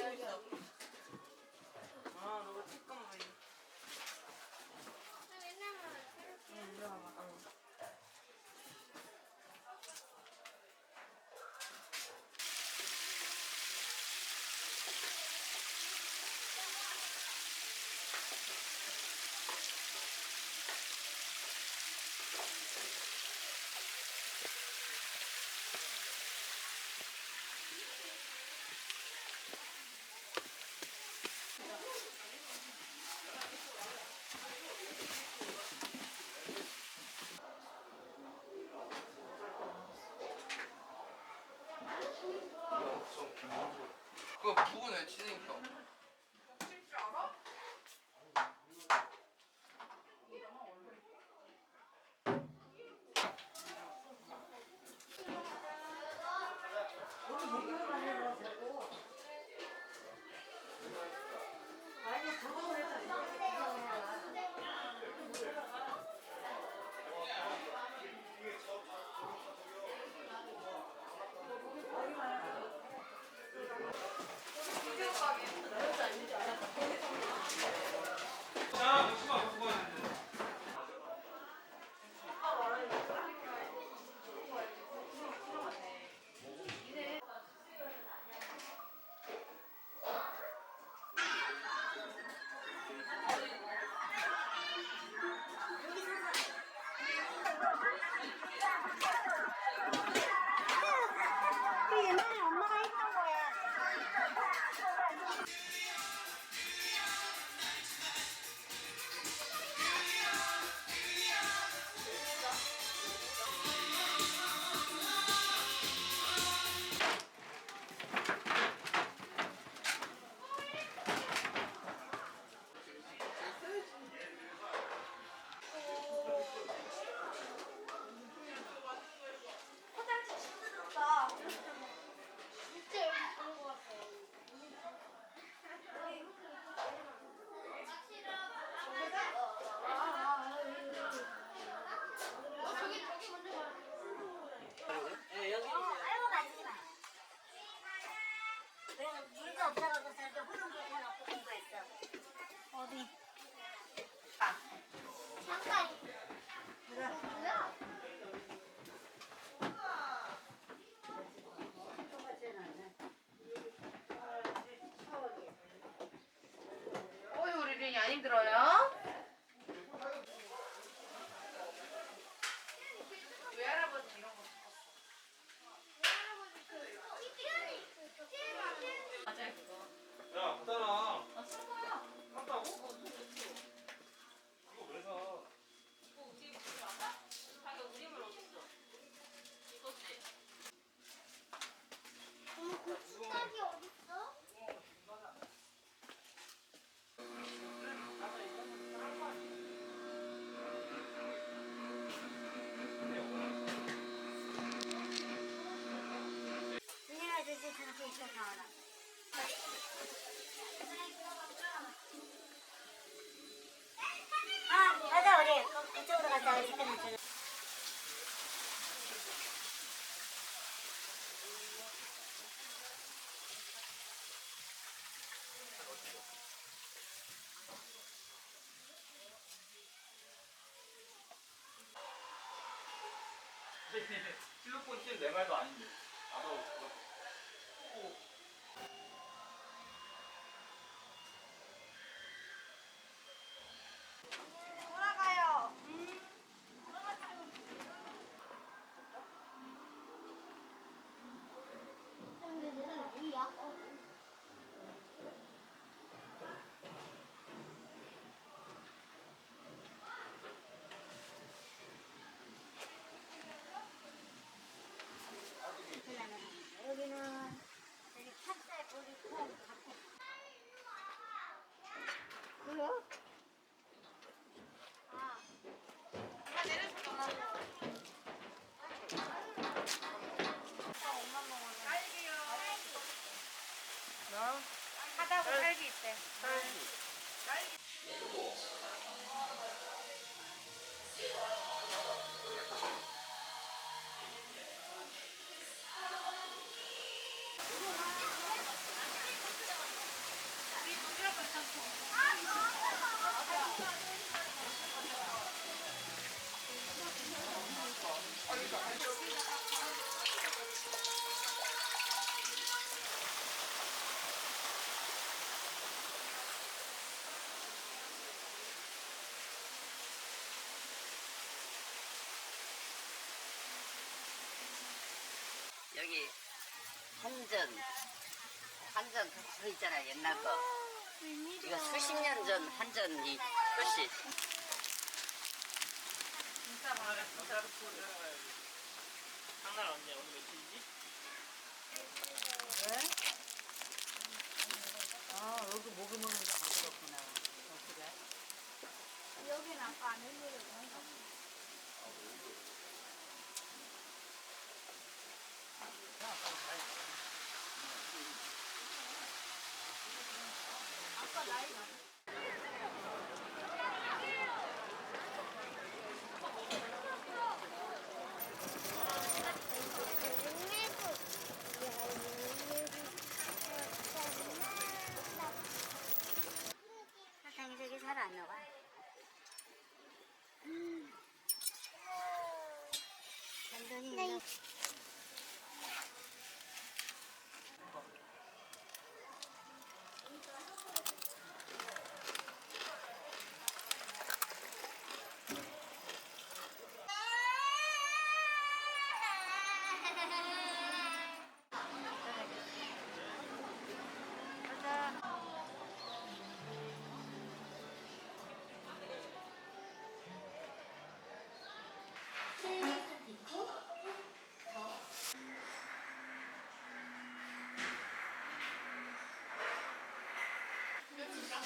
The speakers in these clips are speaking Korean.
아, 너가 찍건 봐. 나 맨날 응, 일로 와봐. 그거 부분에 치니까 Android 내 말도 아닌데. 한전 한전 그 있잖아 옛날 거 이거 수십 년 전 한전 이 글씨 진짜 진짜로 보여요 장난 언니 오늘 며칠이지? 왜? 아 여기 목이 먹는 거안 들었구나 어 그래? 여기는 아까 안 흘리려고 이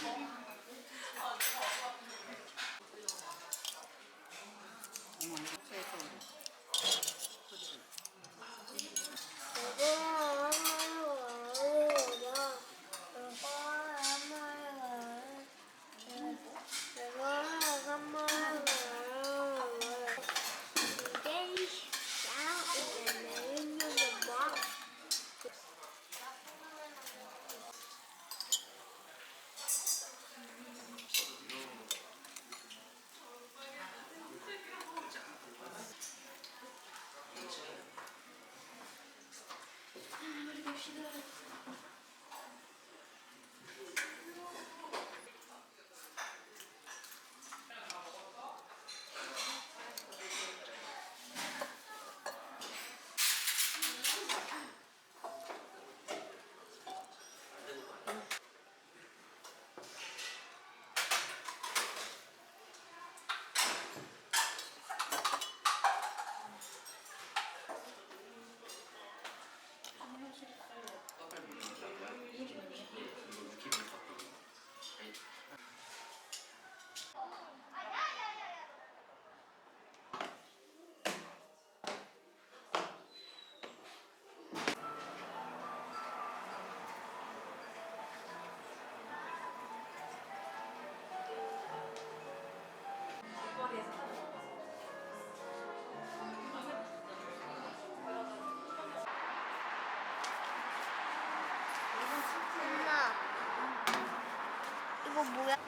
이거 최소. trop.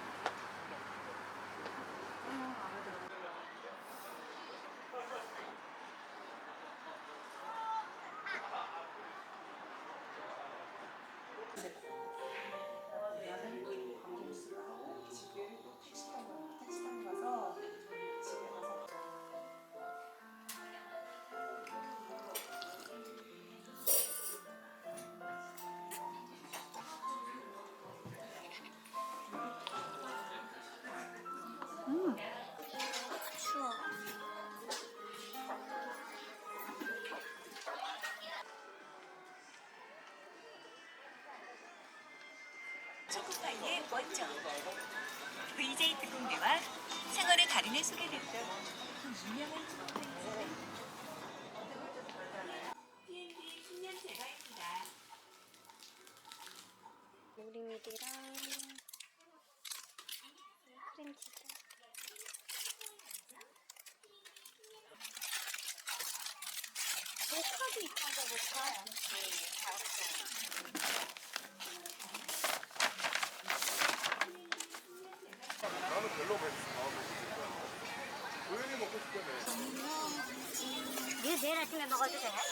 초코파이의 원조 VJ 특공대와 생활의 달인을 소개했던 유명한 초코파이입니다. TNT 10년 제과입니다. 우리미디랑 크림치즈. 모카도 있던데 모카. 나는 별로 먹고 도현이 먹고 싶다며. 내일 아침에 먹어도 돼?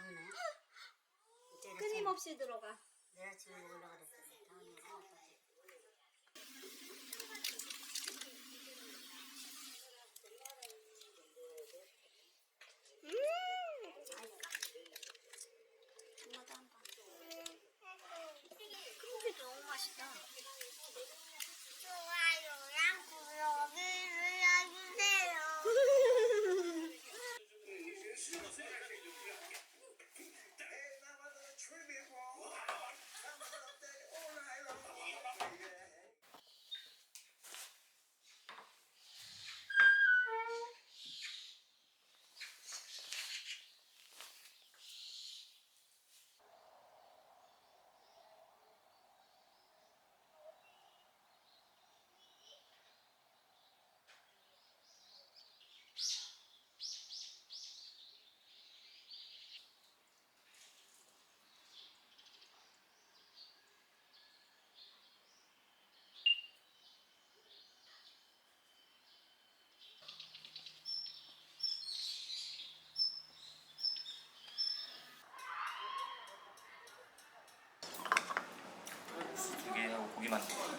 먹네. 끊임없이 들어가. 내가 지금 먹으려고 그랬더니. one.